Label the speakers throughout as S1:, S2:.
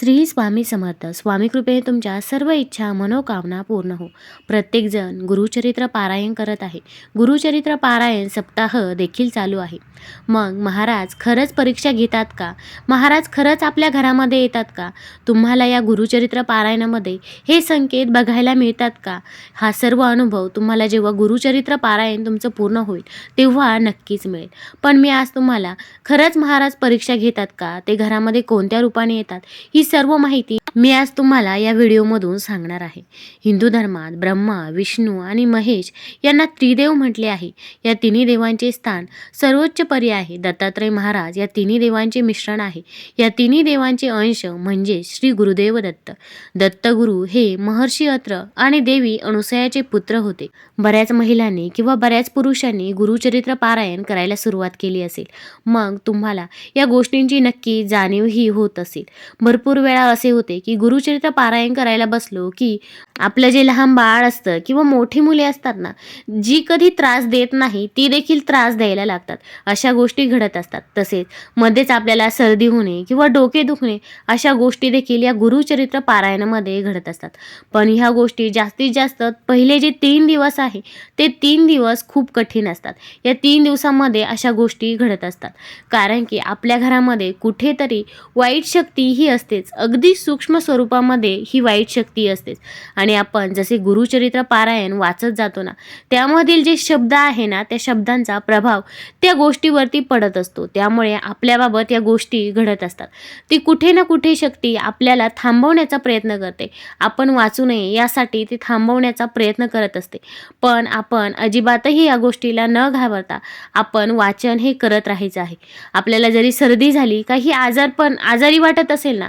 S1: श्री स्वामी समर्थ. स्वामी कृपेने तुमच्या सर्व इच्छा मनोकामना पूर्ण हो. प्रत्येकजण गुरुचरित्र पारायण करत आहे. गुरुचरित्र पारायण सप्ताह देखील चालू आहे. मग महाराज खरंच परीक्षा घेतात का? महाराज खरंच आपल्या घरामध्ये येतात का? तुम्हाला या गुरुचरित्र पारायणामध्ये हे संकेत बघायला मिळतात का? हा सर्व अनुभव तुम्हाला जेव्हा गुरुचरित्र पारायण तुमचं पूर्ण होईल तेव्हा नक्कीच मिळेल. पण मी आज तुम्हाला खरंच महाराज परीक्षा घेतात का? ते घरामध्ये कोणत्या रूपाने येतात? ही सर्व माहिती मी आज तुम्हाला या व्हिडिओमधून सांगणार आहे. हिंदू धर्मात ब्रह्मा विष्णू आणि महेश यांना त्रिदेव म्हटले आहे. या तिन्ही देवांचे स्थान सर्वोच्च पर्याय आहे. दत्तात्रय महाराज या तिन्ही देवांचे मिश्रण आहे. या तिन्ही देवांचे अंश म्हणजे श्री गुरुदेव दत्त. दत्तगुरू हे महर्षी अत्र आणि देवी अनुसयाचे पुत्र होते. बऱ्याच महिलांनी किंवा बऱ्याच पुरुषांनी गुरुचरित्र पारायण करायला सुरुवात केली असेल. मग तुम्हाला या गोष्टींची नक्की जाणीवही होत असेल. भरपूर वेळा असे होते की गुरुचरित्र पारायण करायला बसलो की आपलं जे लहान बाळ असतं किंवा मोठी मुले असतात ना जी कधी त्रास देत नाही ती देखील त्रास द्यायला लागतात. अशा गोष्टी घडत असतात. तसेच मध्येच आपल्याला सर्दी होणे किंवा डोके दुखणे अशा गोष्टी देखील या गुरुचरित्र पारायणामध्ये घडत असतात. पण ह्या गोष्टी जास्तीत जास्त पहिले जे तीन दिवस आहे ते तीन दिवस खूप कठीण असतात. या तीन दिवसामध्ये अशा गोष्टी घडत असतात. कारण की आपल्या घरामध्ये कुठेतरी वाईट शक्ती ही असतेच अगदी सूक्ष्म स्वरूपामध्ये ही वाईट शक्ती असतेच आणि आपण जसे गुरुचरित्र पारायण वाचत जातो ना त्यामधील जे शब्द आहे ना त्या शब्दांचा प्रभाव त्या गोष्टीवरती पडत असतो. त्यामुळे आपल्याबाबत या गोष्टी घडत असतात. ती कुठे ना कुठे शक्ती आपल्याला थांबवण्याचा प्रयत्न करते. आपण वाचू नये यासाठी ती थांबवण्याचा प्रयत्न करत असते. पण आपण अजिबातही या गोष्टीला न घाबरता आपण वाचन हे करत राहायचं आहे. आपल्याला जरी सर्दी झाली काही आजार पण आजारी वाटत असेल ना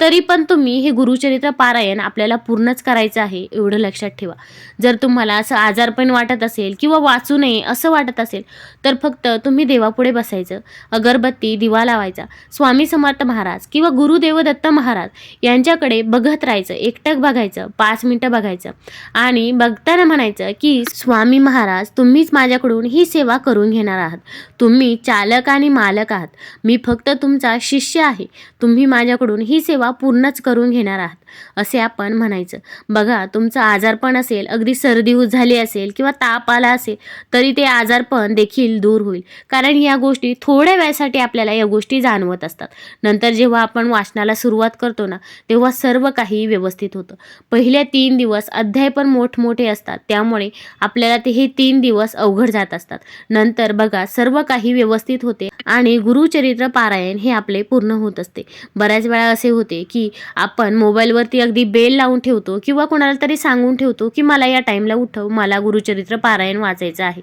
S1: तरी पण तुम्ही हे गुरुचरित्र पारायण आपल्याला पूर्णच करायचं आहे एवढं लक्षात ठेवा. जर तुम्हाला असं आजारपण वाटत असेल किंवा वाचू नये असं वाटत असेल तर फक्त तुम्ही देवापुढे बसायचं अगरबत्ती दिवा लावायचा स्वामी समर्थ महाराज किंवा गुरुदेव दत्त महाराज यांच्याकडे बघत राहायचं एकटक बघायचं पाच मिनटं बघायचं आणि बघताना म्हणायचं की स्वामी महाराज तुम्हीच माझ्याकडून ही सेवा करून घेणार आहात. तुम्ही चालक आणि मालक आहात. मी फक्त तुमचा शिष्य आहे. तुम्ही माझ्याकडून ही सेवा पूर्णच करून घेणार आहात. असे आपण म्हणायचं. बघा तुमचं आजारपण असेल अगदी सर्दी झाली असेल किंवा ताप आला असेल तरी ते आजारपण देखील दूर होईल. कारण या गोष्टी थोड्या वेळासाठी आपल्याला या गोष्टी जाणवत असतात. नंतर जेव्हा आपण वाचनाला सुरुवात करतो ना तेव्हा सर्व काही व्यवस्थित होतं. पहिल्या तीन दिवस अध्याय पण मोठमोठे असतात. त्यामुळे आपल्याला ते हे तीन दिवस अवघड जात असतात. नंतर बघा सर्व काही व्यवस्थित होते आणि गुरुचरित्र पारायण हे आपले पूर्ण होत असते. बऱ्याच वेळा असे होते की आपण मोबाईलवरती अगदी बेल लावून ठेवतो किंवा कोणाला तरी सांगून ठेवतो की मला या टाईमला उठव मला गुरुचरित्र पारायण वाचायचं आहे.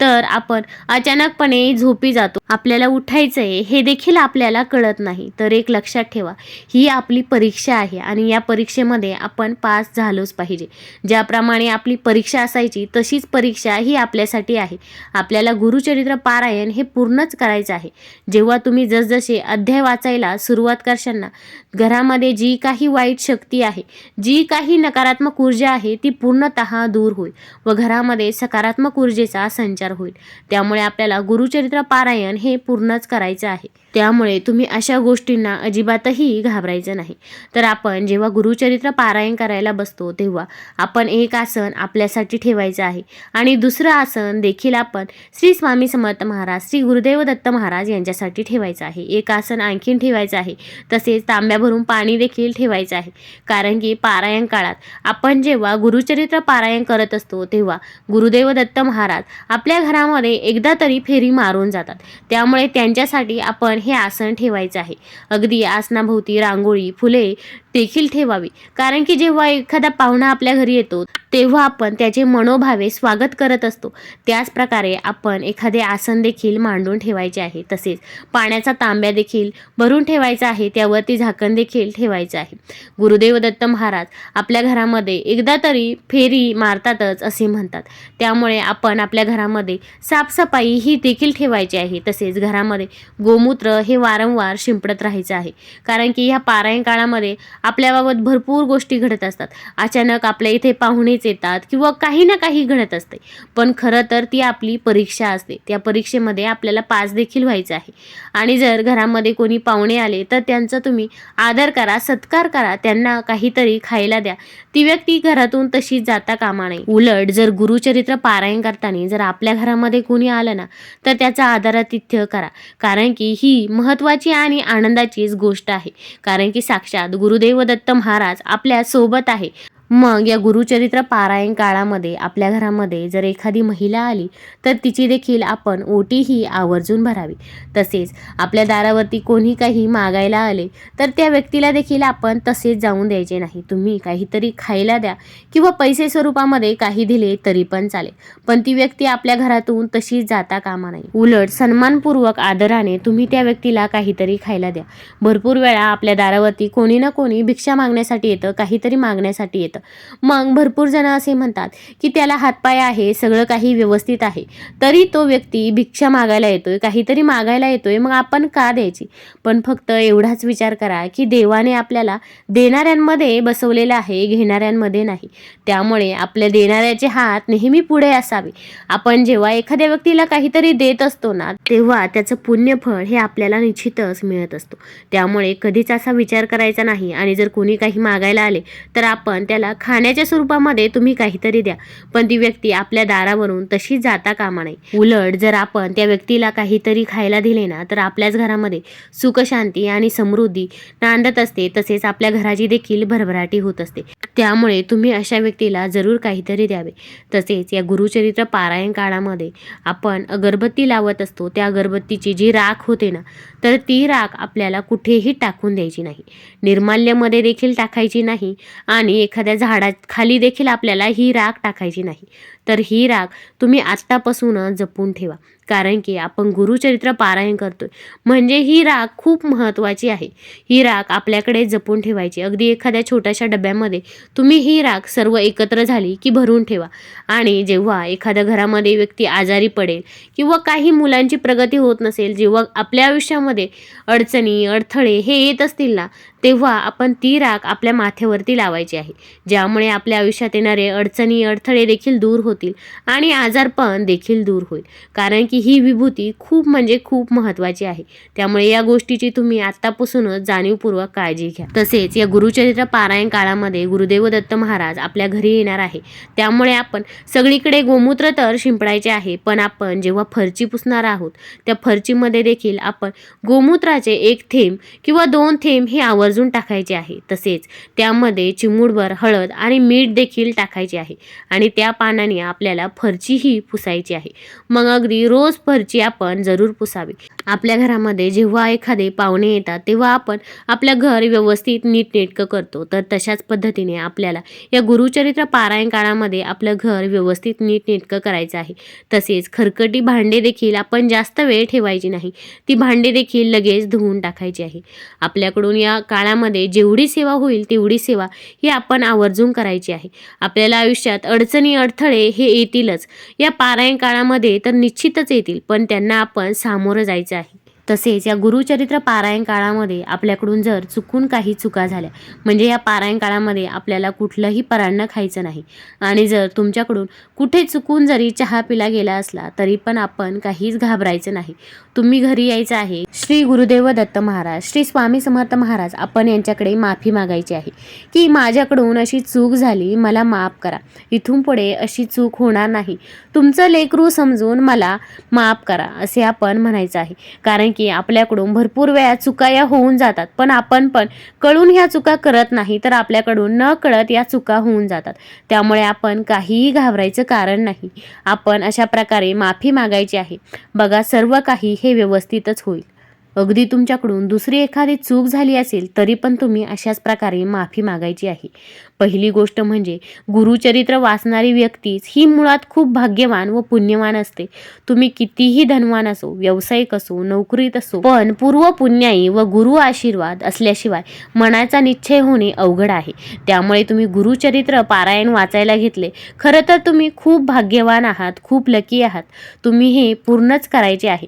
S1: तर आपण अचानकपणे झोपी जातो. आपल्याला उठायचं आहे हे देखील आपल्याला कळत नाही. तर एक लक्षात ठेवा ही आपली परीक्षा आहे आणि या परीक्षेमध्ये आपण पास झालोच पाहिजे. ज्याप्रमाणे आपली परीक्षा असायची तशीच परीक्षा ही आपल्यासाठी आहे. आपल्याला गुरुचरित्र पारायण हे पूर्णच करायचं आहे. जेव्हा तुम्ही जसजसे अध्याय वाचायला सुरुवात करशांना घरामध्ये जी काही वाईट शक्ती आहे. जी काही नकारात्मक ऊर्जा आहे ती पूर्णतः दूर होईल व घरामध्ये सकारात्मक ऊर्जेचा संचार होईल. त्यामुळे आपल्याला गुरुचरित्र पारायण हे पूर्णच करायचं आहे. त्यामुळे तुम्ही अशा गोष्टींना अजिबातही घाबरायचं नाही. तर आपण जेव्हा गुरुचरित्र पारायण करायला बसतो तेव्हा आपण एक आसन आपल्यासाठी ठेवायचं आहे. आणि दुसरं आसन देखील आपण श्री स्वामी समर्थ महाराज श्री गुरुदेव दत्त महाराज यांच्यासाठी ठेवायचं आहे. एक आसन आणखीन ठेवायचं आहे. तसेच तांब्या भरून पाणी देखील ठेवायचं आहे. कारण की पारायण काळात आपण जेव्हा गुरुचरित्र पारायण करत असतो तेव्हा गुरुदेव दत्त महाराज आपल्या घरामध्ये एकदा तरी फेरी मारून जातात. त्यामुळे त्यांच्यासाठी आपण हे आसन ठेवायचं आहे. अगदी आसनाभोवती रांगोळी फुले देखील ठेवावी. कारण की जेव्हा एखादा पाहुणा आपल्या घरी येतो तेव्हा आपण त्याचे मनोभावे स्वागत करत असतो. त्याच प्रकारे आपण एखादे आसन देखील मांडून ठेवायचे आहे. तसेच पाण्याचा तांब्या देखील भरून ठेवायचा आहे. त्यावरती झाकण देखील ठेवायचं आहे. गुरुदेव दत्त महाराज आपल्या घरामध्ये एकदा तरी फेरी मारतातच असे म्हणतात. त्यामुळे आपण आपल्या घरामध्ये साफसफाई ही देखील ठेवायची आहे. तसेच घरामध्ये गोमूत्र हे वारंवार शिंपडत राहायचं आहे. कारण की ह्या पारायण काळामध्ये आपल्याबाबत भरपूर गोष्टी घडत असतात. अचानक आपल्या इथे पाहुणेच येतात किंवा काही ना काही घडत असते. पण खरं तर ती आपली परीक्षा असते. त्या परीक्षेमध्ये आपल्याला पास देखील व्हायचं आहे. आणि जर घरामध्ये कोणी पाहुणे आले तर त्यांचा तुम्ही आदर करा सत्कार करा. त्यांना काहीतरी खायला द्या. ती व्यक्ती घरातून तशी जाता कामा नये. उलट जर गुरुचरित्र पारायण करताना जर आपल्या घरामध्ये कोणी आलं ना तर त्याचा आदरातिथ्य करा. कारण की ही महत्त्वाची आणि आनंदाचीच गोष्ट आहे. कारण की साक्षात गुरुदेव देवदत्त महाराज आपल्यासोबत आहे. मग या गुरुचरित्र पारायण काळामध्ये आपल्या घरामध्ये जर एखादी महिला आली तर तिची देखील आपण ओटी ही आवर्जून भरावी. तसेच आपल्या दारावरती कोणी काही मागायला आले तर त्या व्यक्तीला देखील आपण तसेच जाऊन द्यायचे नाही. तुम्ही काहीतरी खायला द्या किंवा पैसे स्वरूपामध्ये काही दिले तरी पण चालेल. पण ती व्यक्ती आपल्या घरातून तशीच जाता कामा नाही उलट सन्मानपूर्वक आदराने तुम्ही त्या व्यक्तीला काहीतरी खायला द्या. भरपूर वेळा आपल्या दारावरती कोणी ना कोणी भिक्षा मागण्यासाठी येतं काहीतरी मागण्यासाठी येतं. मग भरपूर जण असे म्हणतात की त्याला हातपाय आहे सगळं काही व्यवस्थित आहे. तरी तो व्यक्ती भिक्षा मागायला येतोय काहीतरी मागायला येतोय मग आपण का द्यायची? पण फक्त एवढाच विचार करा की देवाने आपल्याला देणाऱ्यांमध्ये बसवलेलं आहे घेणाऱ्यांमध्ये नाही. त्यामुळे आपल्या देणाऱ्याचे हात नेहमी पुढे असावे. आपण जेव्हा एखाद्या व्यक्तीला काहीतरी देत असतो ना तेव्हा त्याचं पुण्यफळ हे आपल्याला निश्चितच मिळत असतो. त्यामुळे कधीच असा विचार करायचा नाही आणि जर कोणी काही मागायला आले तर आपण त्याला खाण्याच्या स्वरूपामध्ये तुम्ही काहीतरी द्या. पण ती व्यक्ती आपल्या दारावरून तशी जाता कामा नये. उलट जर आपण त्या व्यक्तीला काहीतरी खायला दिले ना तर आपल्याच घरामध्ये सुखशांती आणि समृद्धी नांदत असते. तसेच आपल्या घराची देखील भरभराटी होत असते. त्यामुळे तुम्ही अशा व्यक्तीला जरूर काहीतरी द्यावे. तसेच या गुरुचरित्र पारायण काळामध्ये आपण अगरबत्ती लावत असतो. त्या अगरबत्तीची जी राख होते ना तर ती राख आपल्याला कुठेही टाकून द्यायची नाही. निर्माल्यमध्ये देखील टाकायची नाही. आणि एखाद्या झाडा खाली देखील आपल्याला ही राख टाकायची नाही. तर ही राख तुम्ही आत्तापासूनच जपून ठेवा. कारण की आपण गुरुचरित्र पारायण करतोय. म्हणजे ही राख खूप महत्त्वाची आहे. ही राख आपल्याकडे जपून ठेवायची. अगदी एखाद्या छोट्याशा डब्यामध्ये तुम्ही ही राख सर्व एकत्र झाली की भरून ठेवा. आणि जेव्हा एखाद्या घरामध्ये व्यक्ती आजारी पडेल किंवा काही मुलांची प्रगती होत नसेल जेव्हा आपल्या आयुष्यामध्ये अडचणी अडथळे हे येत असतील ना तेव्हा आपण ती राख आपल्या माथ्यावरती लावायची आहे. ज्यामुळे आपल्या आयुष्यात येणारे अडचणी अडथळे देखील दूर होतील आणि आजारपण देखील दूर होईल. कारण की ही विभूती खूप म्हणजे खूप महत्त्वाची आहे. त्यामुळे या गोष्टीची तुम्ही आत्तापासूनच जाणीवपूर्वक काळजी घ्या. तसेच या गुरुचरित्र पारायण काळामध्ये गुरुदेव दत्त महाराज आपल्या घरी येणार आहे. त्यामुळे आपण सगळीकडे गोमूत्र तर शिंपडायचे आहे पण आपण जेव्हा फरची पुसणार आहोत त्या फरचीमध्ये देखील आपण गोमूत्राचे एक थेंब किंवा दोन थेंब हे आवर्जून टाकायचे आहे. तसेच त्यामध्ये चिमूडभर हळद आणि मीठ देखील टाकायचे आहे आणि त्या पानाने आपल्याला फरचीही पुसायची आहे. मग अगदी रोज फरची आपण जरूर पुसावी. आपल्या घरामध्ये जेव्हा एखादे पाहुणे येतात तेव्हा आपण आपलं घर व्यवस्थित नीटनेटकं करतो. तर तशाच पद्धतीने आपल्याला या गुरुचरित्र पारायण काळामध्ये आपलं घर व्यवस्थित नीटनेटकं करायचं आहे. तसेच खरकटी भांडे देखील आपण जास्त वेळ ठेवायची नाही. ती भांडे देखील लगेच धुवून टाकायची आहे. आपल्याकडून या काळामध्ये जेवढी सेवा होईल तेवढी सेवा ही आपण आवर्जून करायची आहे. आपल्याला आयुष्यात अडचणी अडथळे हे येतीलच. या पारायण काळामध्ये तर निश्चितच येतील पण त्यांना आपण सामोरं जायचं तसेच या गुरुचरित्र पारायण काळामध्ये आपल्याकडून जर चुकून काही चुका झाल्या म्हणजे या पारायण काळामध्ये आपल्याला कुठलंही परान्न खायचं नाही. आणि जर तुमच्याकडून कुठे चुकून जरी चहा पिला गेला असला तरी पण आपण काहीच घाबरायचं नाही. तुम्ही घरी यायचं आहे. श्री गुरुदेव दत्त महाराज श्री स्वामी समर्थ महाराज आपण यांच्याकडे माफी मागायची आहे. की माझ्याकडून अशी चूक झाली मला माफ करा. इथून पुढे अशी चूक होणार नाही. तुमचं लेकरू समजून मला माफ करा असे आपण म्हणायचं आहे. कारण की आपल्याकडून भरपूर वेळा चुका या होऊन जातात. पण आपण पण कळून ह्या चुका करत नाही तर आपल्याकडून न कळत या चुका होऊन जातात. त्यामुळे आपण काहीही घाबरायचं कारण नाही. आपण अशा प्रकारे माफी मागायची आहे. बघा सर्व काही हे व्यवस्थितच होईल. अगदी तुमच्याकडून दुसरी एखादी चूक झाली असेल तरी पण तुम्ही अशाच प्रकारे माफी मागायची आहे. पहिली गोष्ट म्हणजे गुरुचरित्र वाचणारी व्यक्तीच ही मुळात खूप भाग्यवान व पुण्यवान असते. तुम्ही कितीही धनवान असो व्यावसायिक असो नोकरीत असो पण पूर्व पुण्याई व गुरु आशीर्वाद असल्याशिवाय मनाचा निश्चय होणे अवघड आहे. त्यामुळे तुम्ही गुरुचरित्र पारायण वाचायला घेतले खरं तर तुम्ही खूप भाग्यवान आहात खूप लकी आहात. तुम्ही हे पूर्णच करायचे आहे.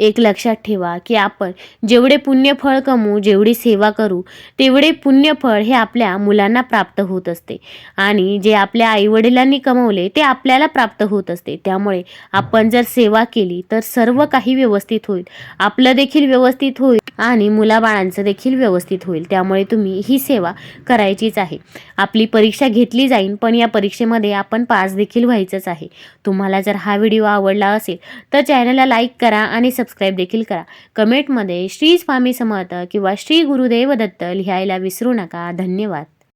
S1: एक लक्षात ठेवा की आपण जेवढे पुण्यफळ कमवू जेवढी सेवा करू तेवढे पुण्यफळ हे आपल्या मुलांना प्राप्त होत असते. आणि जे आपल्या आईवडिलांनी कमवले ते आपल्याला प्राप्त होत असते. त्यामुळे आपण जर सेवा केली तर सर्व काही व्यवस्थित होईल. आपलं देखील व्यवस्थित होईल आणि मुलाबाळांचं देखील व्यवस्थित होईल. त्यामुळे तुम्ही ही सेवा करायचीच आहे. आपली परीक्षा घेतली जाईल पण या परीक्षेमध्ये आपण पास देखील व्हायचंच आहे. तुम्हाला जर हा व्हिडिओ आवडला असेल तर चॅनलला लाईक करा आणि सबस्क्राईब देखील करा. कमेंटमध्ये श्री स्वामी समर्थ किंवा श्री गुरुदेव दत्त लिहायला विसरू नका. धन्यवाद.